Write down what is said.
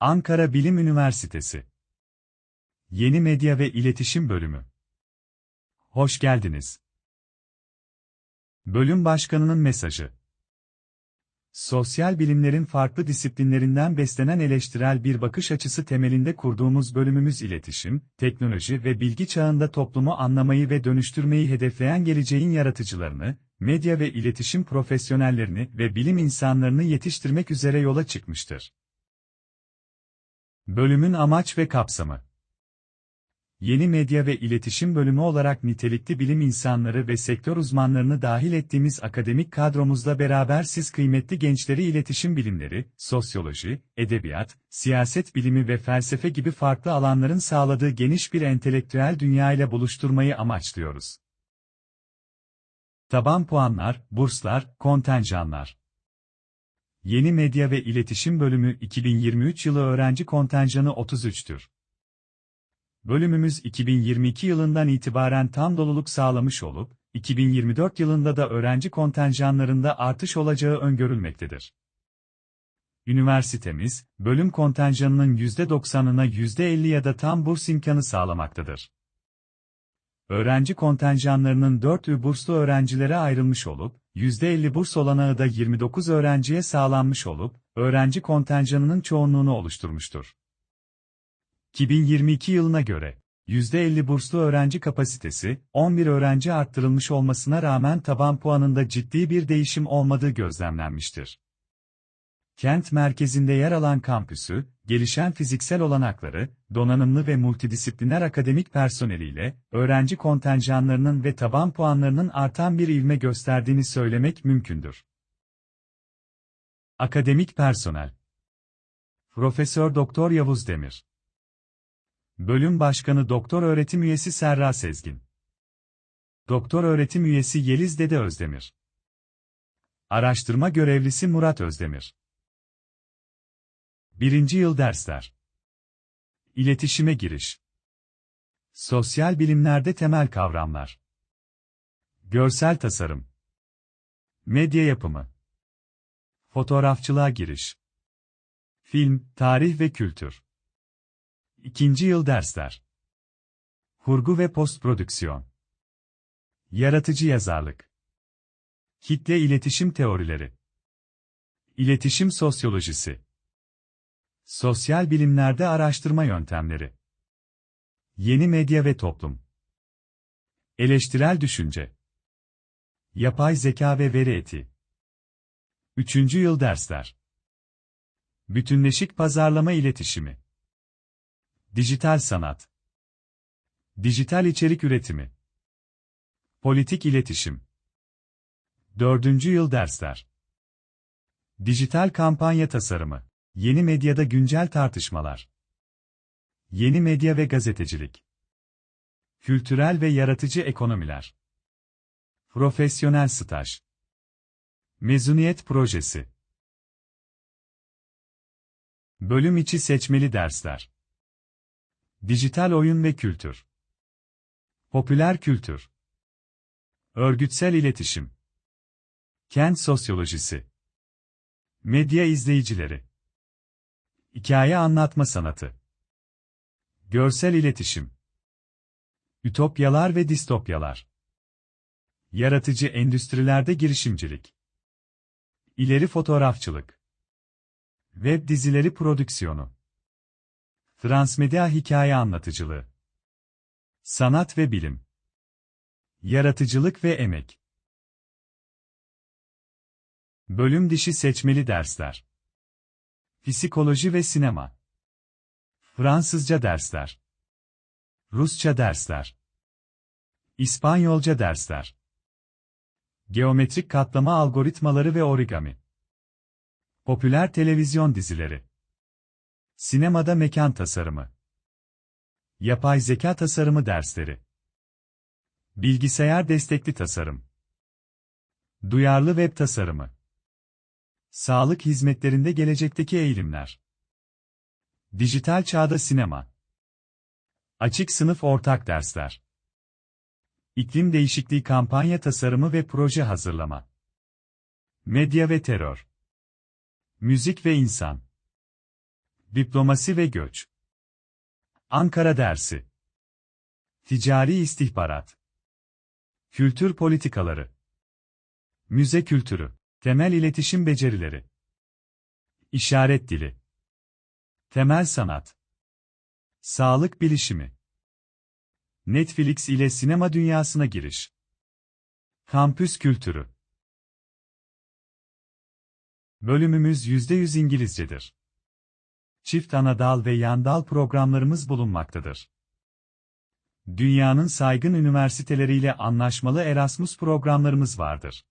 Ankara Bilim Üniversitesi Yeni Medya ve İletişim Bölümü Hoş geldiniz. Bölüm Başkanı'nın mesajı Sosyal bilimlerin farklı disiplinlerinden beslenen eleştirel bir bakış açısı temelinde kurduğumuz bölümümüz iletişim, teknoloji ve bilgi çağında toplumu anlamayı ve dönüştürmeyi hedefleyen geleceğin yaratıcılarını, medya ve iletişim profesyonellerini ve bilim insanlarını yetiştirmek üzere yola çıkmıştır. Bölümün amaç ve kapsamı Yeni medya ve iletişim bölümü olarak nitelikli bilim insanları ve sektör uzmanlarını dahil ettiğimiz akademik kadromuzla beraber siz kıymetli gençleri iletişim bilimleri, sosyoloji, edebiyat, siyaset bilimi ve felsefe gibi farklı alanların sağladığı geniş bir entelektüel dünya ile buluşturmayı amaçlıyoruz. Taban puanlar, burslar, kontenjanlar. Yeni Medya ve İletişim Bölümü 2023 yılı öğrenci kontenjanı 33'tür. Bölümümüz 2022 yılından itibaren tam doluluk sağlamış olup, 2024 yılında da öğrenci kontenjanlarında artış olacağı öngörülmektedir. Üniversitemiz, bölüm kontenjanının %90'ına %50 ya da tam burs imkanı sağlamaktadır. Öğrenci kontenjanlarının 4'ü burslu öğrencilere ayrılmış olup, %50 burs olanağı da 29 öğrenciye sağlanmış olup, öğrenci kontenjanının çoğunluğunu oluşturmuştur. 2022 yılına göre, %50 burslu öğrenci kapasitesi, 11 öğrenci arttırılmış olmasına rağmen taban puanında ciddi bir değişim olmadığı gözlemlenmiştir. Kent merkezinde yer alan kampüsü, gelişen fiziksel olanakları, donanımlı ve multidisipliner akademik personeliyle, öğrenci kontenjanlarının ve taban puanlarının artan bir ivme gösterdiğini söylemek mümkündür. Akademik personel. Profesör Doktor Yavuz Demir. Bölüm Başkanı Doktor Öğretim Üyesi Serra Sezgin. Doktor Öğretim Üyesi Yeliz Dede Özdemir. Araştırma Görevlisi Murat Özdemir Birinci Yıl Dersler. İletişime Giriş. Sosyal Bilimlerde Temel Kavramlar. Görsel Tasarım. Medya Yapımı. Fotoğrafçılığa Giriş. Film, Tarih ve Kültür. İkinci Yıl Dersler. Kurgu ve Postprodüksiyon. Yaratıcı Yazarlık. Kitle İletişim Teorileri. İletişim Sosyolojisi Sosyal bilimlerde araştırma yöntemleri. Yeni medya ve toplum. Eleştirel düşünce. Yapay zeka ve veri eti. Üçüncü yıl dersler. Bütünleşik pazarlama iletişimi. Dijital sanat. Dijital içerik üretimi. Politik iletişim. Dördüncü yıl dersler. Dijital kampanya tasarımı. Yeni medyada güncel tartışmalar. Yeni medya ve gazetecilik. Kültürel ve yaratıcı ekonomiler. Profesyonel staj. Mezuniyet projesi. Bölüm içi seçmeli dersler. Dijital oyun ve kültür. Popüler kültür. Örgütsel iletişim. Kent sosyolojisi. Medya izleyicileri. Hikaye anlatma sanatı. Görsel iletişim. Ütopyalar ve distopyalar. Yaratıcı endüstrilerde girişimcilik. İleri fotoğrafçılık. Web dizileri prodüksiyonu. Transmedya hikaye anlatıcılığı. Sanat ve bilim. Yaratıcılık ve emek. Bölüm dişi seçmeli dersler. Psikoloji ve sinema. Fransızca dersler. Rusça dersler. İspanyolca dersler. Geometrik katlama algoritmaları ve origami. Popüler televizyon dizileri. Sinemada mekan tasarımı. Yapay zeka tasarımı dersleri. Bilgisayar destekli tasarım. Duyarlı web tasarımı. Sağlık hizmetlerinde gelecekteki eğilimler. Dijital çağda sinema. Açık sınıf ortak dersler. İklim değişikliği kampanya tasarımı ve proje hazırlama. Medya ve terör. Müzik ve insan. Diplomasi ve göç. Ankara dersi. Ticari istihbarat. Kültür politikaları. Müze kültürü. Temel iletişim becerileri. İşaret dili. Temel sanat. Sağlık bilişimi. Netflix ile sinema dünyasına giriş. Kampüs kültürü. Bölümümüz %100 İngilizcedir. Çift ana dal ve yan dal programlarımız bulunmaktadır. Dünyanın saygın üniversiteleriyle anlaşmalı Erasmus programlarımız vardır.